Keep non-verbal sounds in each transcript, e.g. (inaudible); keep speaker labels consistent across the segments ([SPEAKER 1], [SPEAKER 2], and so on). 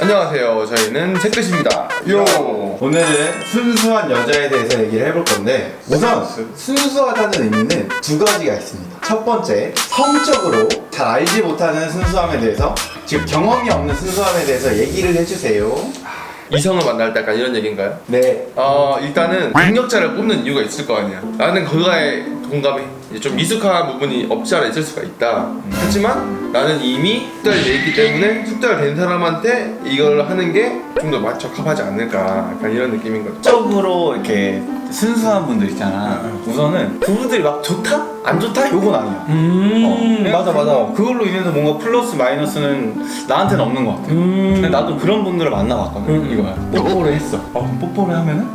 [SPEAKER 1] 안녕하세요. 저희는 채끝입니다. 요.
[SPEAKER 2] 오늘은 순수한 여자에 대해서 얘기를 해볼 건데 우선 순수하다는 의미는 두 가지가 있습니다. 첫 번째, 성적으로 잘 알지 못하는 순수함에 대해서 즉 경험이 없는 순수함에 대해서 얘기를 해주세요.
[SPEAKER 1] 이성을 만날 때 약간 이런 얘기인가요?
[SPEAKER 2] 네.
[SPEAKER 1] 어, 일단은 능력자를 뽑는 이유가 있을 거 아니야. 나는 그거에 동감해. 이제 좀 미숙한 부분이 없지 않아 있을 수가 있다. 하지만 나는 이미 숙달돼 있기 때문에 숙달 된 사람한테 이걸 하는 게 좀더 적합하지 않을까. 약간 이런 느낌인 거죠.
[SPEAKER 2] 성적으로 이렇게 순수한 분들 있잖아. 우선은 그분들이 막 좋다? 안 좋다? 요건 아니야.
[SPEAKER 3] 음
[SPEAKER 2] 어,
[SPEAKER 3] 맞아 맞아
[SPEAKER 2] 어, 그걸로 인해서 뭔가 플러스 마이너스는 나한테는 없는 것 같아.
[SPEAKER 3] 음.
[SPEAKER 2] 근데 나도 그런 분들을 만나봤거든.
[SPEAKER 3] 음.
[SPEAKER 2] 이거야. 뽀뽀를 했어. 어, 뽀뽀를 하면은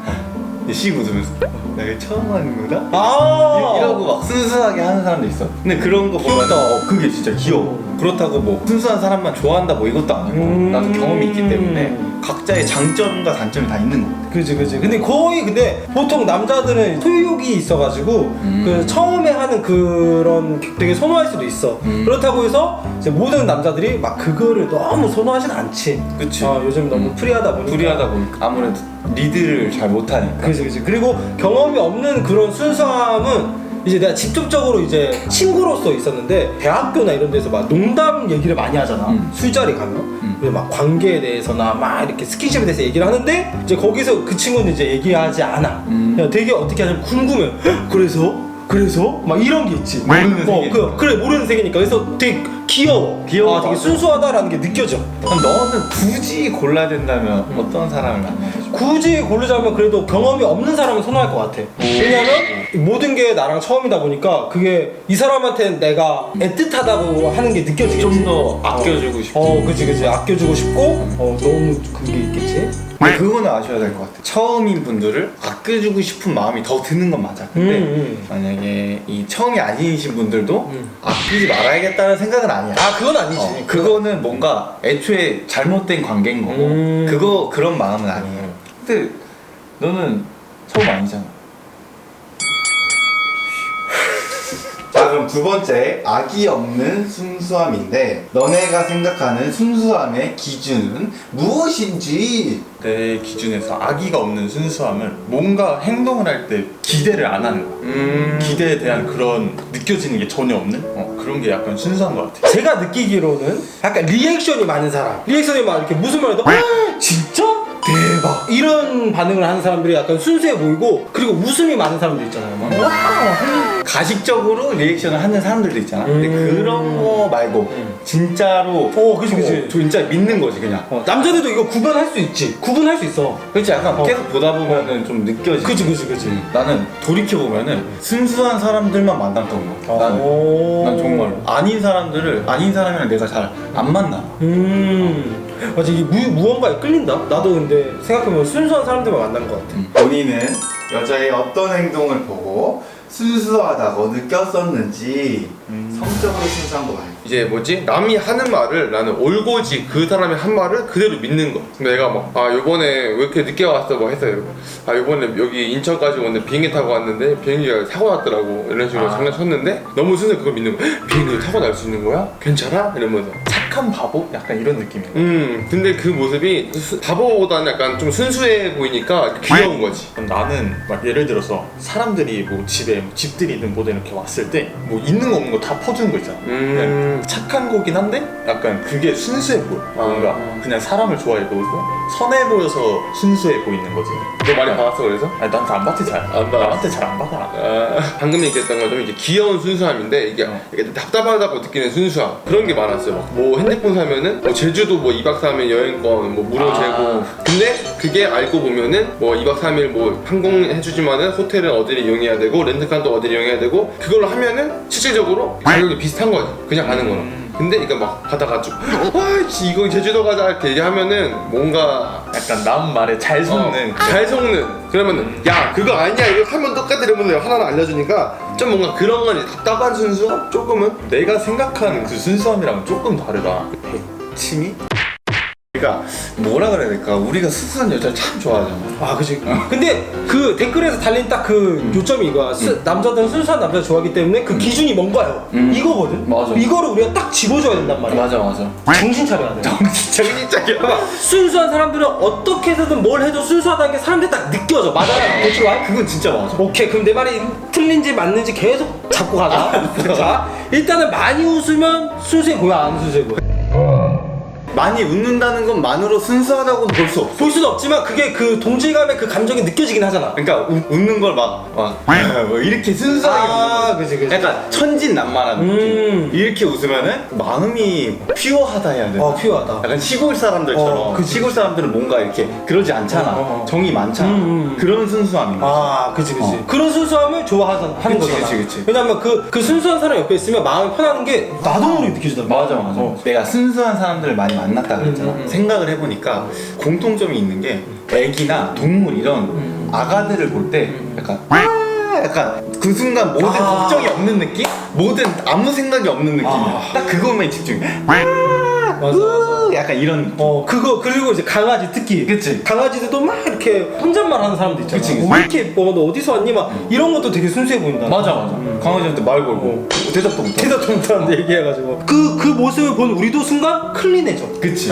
[SPEAKER 2] 이제 씩 웃으면서 어, 나 이거 처음 하는 거다?
[SPEAKER 3] 아
[SPEAKER 2] 이러고 막 순수하게 하는 사람도 있어. 근데 그런 거 보면 어, 그게 진짜 귀여워. 그렇다고 뭐 순수한 사람만 좋아한다 뭐 이것도 아니고
[SPEAKER 3] 음.
[SPEAKER 2] 나도 경험이 있기 때문에 각자의 장점과 단점이 다 있는 거.
[SPEAKER 3] 그지 그지 근데 거의 근데 보통 남자들은 소유욕이 있어가지고
[SPEAKER 2] 음.
[SPEAKER 3] 그 처음에 하는 그런 되게 선호할 수도 있어
[SPEAKER 2] 음.
[SPEAKER 3] 그렇다고 해서 이제 모든 남자들이 막 그거를 너무 선호하진 않지
[SPEAKER 2] 그치.
[SPEAKER 3] 아, 요즘 너무
[SPEAKER 2] 음.
[SPEAKER 3] 프리하다 보니까
[SPEAKER 2] 불이하다 보니까 아무래도 리드를 잘 못하니까.
[SPEAKER 3] 그지 그지 그리고 경험이 없는 그런 순수함은 이제 내가 직접적으로 이제 친구로서 있었는데 대학교나 이런 데서 막 농담 얘기를 많이 하잖아
[SPEAKER 2] 음.
[SPEAKER 3] 술자리 가면
[SPEAKER 2] 음.
[SPEAKER 3] 막 관계에 대해서나 막 이렇게 스킨십에 대해서 얘기를 하는데 이제 거기서 그 친구는 이제 얘기하지 않아
[SPEAKER 2] 음.
[SPEAKER 3] 그냥 되게 어떻게 하냐면 궁금해 헉, 그래서 그래서 막 이런 게 있지
[SPEAKER 2] 모르는
[SPEAKER 3] 어,
[SPEAKER 2] 세계니까.
[SPEAKER 3] 그, 그래 모르는 세계니까 그래서 되게 귀여워
[SPEAKER 2] 귀여워.
[SPEAKER 3] 아, 되게 순수하다라는 게 느껴져
[SPEAKER 2] 그럼 너는 굳이 골라야 된다면 어떤 사람을 싶어?
[SPEAKER 3] 굳이 고르자면 그래도 경험이 없는 사람을 선호할 것 같아. 왜냐면 모든 게 나랑 처음이다 보니까 그게 이 사람한테는 내가 애틋하다고 하는 게 느껴지겠지.
[SPEAKER 2] 좀 더 아껴주고 싶고.
[SPEAKER 3] 어, 그지 그지. 아껴주고 싶고, 어, 너무 그게 있겠지.
[SPEAKER 2] 근데 그거는 아셔야 될 것 같아. 처음인 분들을 아껴주고 싶은 마음이 더 드는 건 맞아. 근데
[SPEAKER 3] 음, 음.
[SPEAKER 2] 만약에 이 처음이 아니신 분들도
[SPEAKER 3] 음.
[SPEAKER 2] 아끼지 말아야겠다는 생각은 아니야.
[SPEAKER 3] 아, 그건 아니지.
[SPEAKER 2] 어, 그거는 뭔가 애초에 잘못된 관계인 거고
[SPEAKER 3] 음.
[SPEAKER 2] 그거 그런 마음은 아니에요. 근데 너는 처음 아니잖아. (laughs) 자 그럼 두 번째 악이 없는 순수함인데 너네가 생각하는 순수함의 기준은 무엇인지
[SPEAKER 4] 내 기준에서 아기가 없는 순수함은 뭔가 행동을 할 때 기대를 안 하는 거야.
[SPEAKER 1] 음.
[SPEAKER 4] 기대에 대한 그런 느껴지는 게 전혀 없는 어, 그런 게 약간 순수한 것 같아.
[SPEAKER 3] 제가 느끼기로는 약간 리액션이 많은 사람. 리액션이 막 이렇게 무슨 말을 해도, 아, 진짜? 대박. 이런 반응을 하는 사람들이 약간 순수해 보이고, 그리고 웃음이 많은 사람들 있잖아요. 막.
[SPEAKER 2] 가식적으로 리액션을 하는 사람들도 있잖아. 근데
[SPEAKER 3] 음.
[SPEAKER 2] 그런 거 말고
[SPEAKER 3] 음.
[SPEAKER 2] 진짜로
[SPEAKER 3] 어, 그치, 그치.
[SPEAKER 2] 어, 진짜 믿는 거지 그냥.
[SPEAKER 3] 어, 남자들도 이거 구분할 수 있지. 구분할 수 있어.
[SPEAKER 2] 그렇지 약간
[SPEAKER 3] 어.
[SPEAKER 2] 계속 보다 보면은 좀 느껴지.
[SPEAKER 3] 그치, 그치, 그치.
[SPEAKER 2] 나는 돌이켜 보면은 순수한 사람들만 만났던 거. 나는.
[SPEAKER 3] 오.
[SPEAKER 2] 난 정말 아닌 사람들을 아닌 사람이랑 내가 잘 안 만나.
[SPEAKER 3] 음. 맞아, 이게 무, 무언가에 끌린다? 나도 근데 생각해보면 순수한 사람들만 만난 것 같아.
[SPEAKER 2] 본인은 여자의 어떤 행동을 보고 순수하다고 느꼈었는지 성적으로 순수한 거 말고.
[SPEAKER 1] 이제 뭐지? 남이 하는 말을 나는 올고지 그 사람이 한 말을 그대로 믿는 거. 내가 막, 아, 요번에 왜 이렇게 늦게 왔어? 뭐 했어요. 아, 요번에 여기 인천까지 오는데 비행기 타고 왔는데 비행기가 사고 났더라고. 이런 식으로
[SPEAKER 2] 아.
[SPEAKER 1] 장난쳤는데 너무 순수해 그걸 믿는 거야. 비행기를 타고 날 수 있는 거야? 괜찮아? 이러면서.
[SPEAKER 4] 착한 바보? 약간 이런 느낌이야.
[SPEAKER 1] 음, 근데 그 모습이 수- 바보보다는 약간 좀 순수해 보이니까 귀여운 거지.
[SPEAKER 4] 그럼 나는 막 예를 들어서 사람들이 뭐 집에 뭐 집들이든 뭐든 이렇게 왔을 때 뭐 있는 거 없는 거 다 퍼주는 거 있잖아.
[SPEAKER 1] 음.
[SPEAKER 4] 그냥 착한 거긴 한데 약간 그게 순수해 보여. 뭔가
[SPEAKER 1] 아.
[SPEAKER 4] 그냥 사람을 좋아해 보이고 선해 보여서 순수해 보이는 거지.
[SPEAKER 1] 너 많이 받았어, 그래서?
[SPEAKER 4] 아니 나한테 안 받지 잘.
[SPEAKER 1] 안 받아.
[SPEAKER 4] 나한테 잘 안 받아.
[SPEAKER 1] 아, 방금 얘기했던 것처럼 이제 귀여운 순수함인데 이게,
[SPEAKER 4] 어.
[SPEAKER 1] 이게 답답하다고 느끼는 순수함 그런 게 많았어요. 막뭐 핸드폰 사면은 뭐 제주도 뭐 2박 3일 여행권 뭐 무료
[SPEAKER 4] 아.
[SPEAKER 1] 제공. 근데 그게 알고 보면은 뭐 2박 3일 뭐 항공 해 주지만은 호텔은 어디를 이용해야 되고 렌트카도 어디를 이용해야 되고 그걸로 하면은 실질적으로 가격이 비슷한 거지. 그냥 가는 거랑. 근데 이거 막 받아가지고 (laughs) 와 씨, 이거 제주도 가자 이렇게 얘기하면은 뭔가
[SPEAKER 4] 약간 남 말에 잘 속는.
[SPEAKER 1] 어, 잘 속는 그러면은 야 그거 아니야 이거 하면 똑같아 이러면서 하나는 알려주니까 좀 뭔가 그런 건 답답한 순수 조금은
[SPEAKER 4] 내가 생각하는 그 순수함이랑은 조금 다르다. 그 백치미?
[SPEAKER 2] 그러니까 뭐라 그래야 될까? 우리가 순수한 여자를 참 좋아하잖아.
[SPEAKER 3] 아, 그치. 근데 그 댓글에서 달린 딱 그 요점이 이거야. 스- 남자들은 순수한 남자 좋아하기 때문에 그 기준이 뭔가요?
[SPEAKER 2] 음.
[SPEAKER 3] 이거거든.
[SPEAKER 2] 맞아.
[SPEAKER 3] 이거를 우리가 딱 집어줘야 된단 말이야.
[SPEAKER 2] 맞아 맞아.
[SPEAKER 3] 정신 차려야 돼.
[SPEAKER 2] 정신 차려.
[SPEAKER 3] 순수한 사람들은 어떻게 해서든 뭘 해도 순수하다는 게 사람들이 딱 느껴져. 맞아요. 대출 와?
[SPEAKER 2] 그건 진짜 맞아.
[SPEAKER 3] 오케이. 그럼 내 말이 틀린지 맞는지 계속 잡고 가자. 자, 일단은 많이 웃으면 순수해 보여, 안 순수해 보여?
[SPEAKER 2] 많이 웃는다는 것만으로 순수하다고는 볼수 없어.
[SPEAKER 3] 볼 수는 없지만 그게 그 동질감의 그 감정이 느껴지긴 하잖아.
[SPEAKER 2] 그러니까 우- 웃는 걸 막, 막, (laughs) 뭐 이렇게 순수하게
[SPEAKER 3] 아,
[SPEAKER 2] 웃는 거.
[SPEAKER 3] 그치, 그치.
[SPEAKER 2] 약간 천진난만한 느낌.
[SPEAKER 3] 음.
[SPEAKER 2] 이렇게 웃으면은 마음이 퓨어하다 해야 되나?
[SPEAKER 3] 어, 필요하다.
[SPEAKER 2] 약간 시골 사람들처럼
[SPEAKER 3] 어, 그치,
[SPEAKER 2] 시골 사람들은 뭔가 이렇게 그러지 않잖아.
[SPEAKER 3] 어, 어, 어.
[SPEAKER 2] 정이 많잖아.
[SPEAKER 3] 음, 음.
[SPEAKER 2] 그런 순수함인 거지.
[SPEAKER 3] 아, 그치, 그치.
[SPEAKER 2] 어.
[SPEAKER 3] 그런 순수함을 좋아하는 하는
[SPEAKER 2] 그치,
[SPEAKER 3] 거잖아.
[SPEAKER 2] 그치, 그치.
[SPEAKER 3] 왜냐면 그, 그 순수한 사람 옆에 있으면 마음이 편하는 게 나도 모르게 느껴지단 말이야.
[SPEAKER 2] 맞아 맞아.
[SPEAKER 3] 어.
[SPEAKER 2] 내가 순수한 사람들을 많이 만났다 그랬잖아.
[SPEAKER 3] 음, 음, 음.
[SPEAKER 2] 생각을 해보니까 공통점이 있는 게 애기나 동물 이런
[SPEAKER 3] 음.
[SPEAKER 2] 아가들을 볼 때 약간 와 약간 그 순간 모든
[SPEAKER 3] 아.
[SPEAKER 2] 걱정이 없는 느낌? 모든 아무 생각이 없는 느낌이야.
[SPEAKER 3] 아.
[SPEAKER 2] 딱 그것만 집중.
[SPEAKER 3] 맞아, 맞아.
[SPEAKER 2] 으, 약간 이런.
[SPEAKER 3] 어, 그거, 그리고 이제 강아지 특히.
[SPEAKER 2] 그치.
[SPEAKER 3] 강아지들도 막 이렇게 혼잣말 하는 사람도 있잖아.
[SPEAKER 2] 그치, 그치.
[SPEAKER 3] 왜 이렇게 예뻐? 너 어디서 왔니? 막 이런 것도 되게 순수해 보인다.
[SPEAKER 2] 맞아 맞아. 강아지한테 말 걸고 대답도 못하고.
[SPEAKER 3] 대답도 못하는데 얘기해가지고. 그, 그 모습을 본 우리도 순간 클린해져.
[SPEAKER 2] 그치.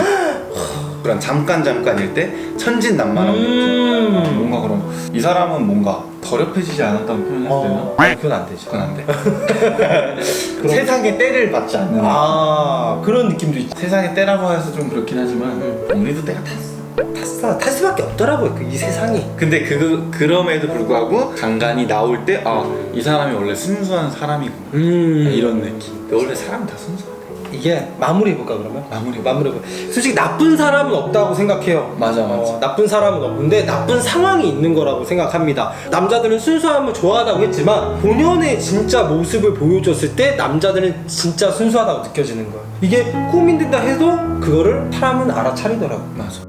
[SPEAKER 2] 그런 잠깐 잠깐일 때 천진난만한 느낌.
[SPEAKER 3] 음.
[SPEAKER 2] 뭔가 그럼 이 사람은 뭔가 더럽혀지지 않았다고 표현해도
[SPEAKER 3] 어,
[SPEAKER 2] 되나?
[SPEAKER 3] 그건 안 되죠.
[SPEAKER 2] 그건 안 돼. (laughs) 세상에 때를 받지 않는.
[SPEAKER 3] 아, 그런 느낌도 있지.
[SPEAKER 2] 세상에 때라고 해서 좀 그렇긴 하지만
[SPEAKER 3] 음.
[SPEAKER 2] 우리도 때가 탔어.
[SPEAKER 3] 탔어. 탈 수밖에 없더라고요. 그이 세상이.
[SPEAKER 2] 근데 그 그럼에도 불구하고 간간이 나올 때 아 이 사람이 원래 순수한 사람이구나
[SPEAKER 3] 음.
[SPEAKER 2] 이런 느낌. 근데 원래 사람 다 순수하대.
[SPEAKER 3] 이게 마무리 해볼까 그러면?
[SPEAKER 2] 마무리.
[SPEAKER 3] 마무리 해볼까? 솔직히 나쁜 사람은 없다고 생각해요.
[SPEAKER 2] 맞아, 맞아.
[SPEAKER 3] 어, 나쁜 사람은 없는데 나쁜 상황이 있는 거라고 생각합니다. 남자들은 순수함을 좋아하다고 했지만 본연의 진짜 모습을 보여줬을 때 남자들은 진짜 순수하다고 느껴지는 거야. 이게 꾸민다 해도 그거를 사람은 알아차리더라고.
[SPEAKER 2] 맞아.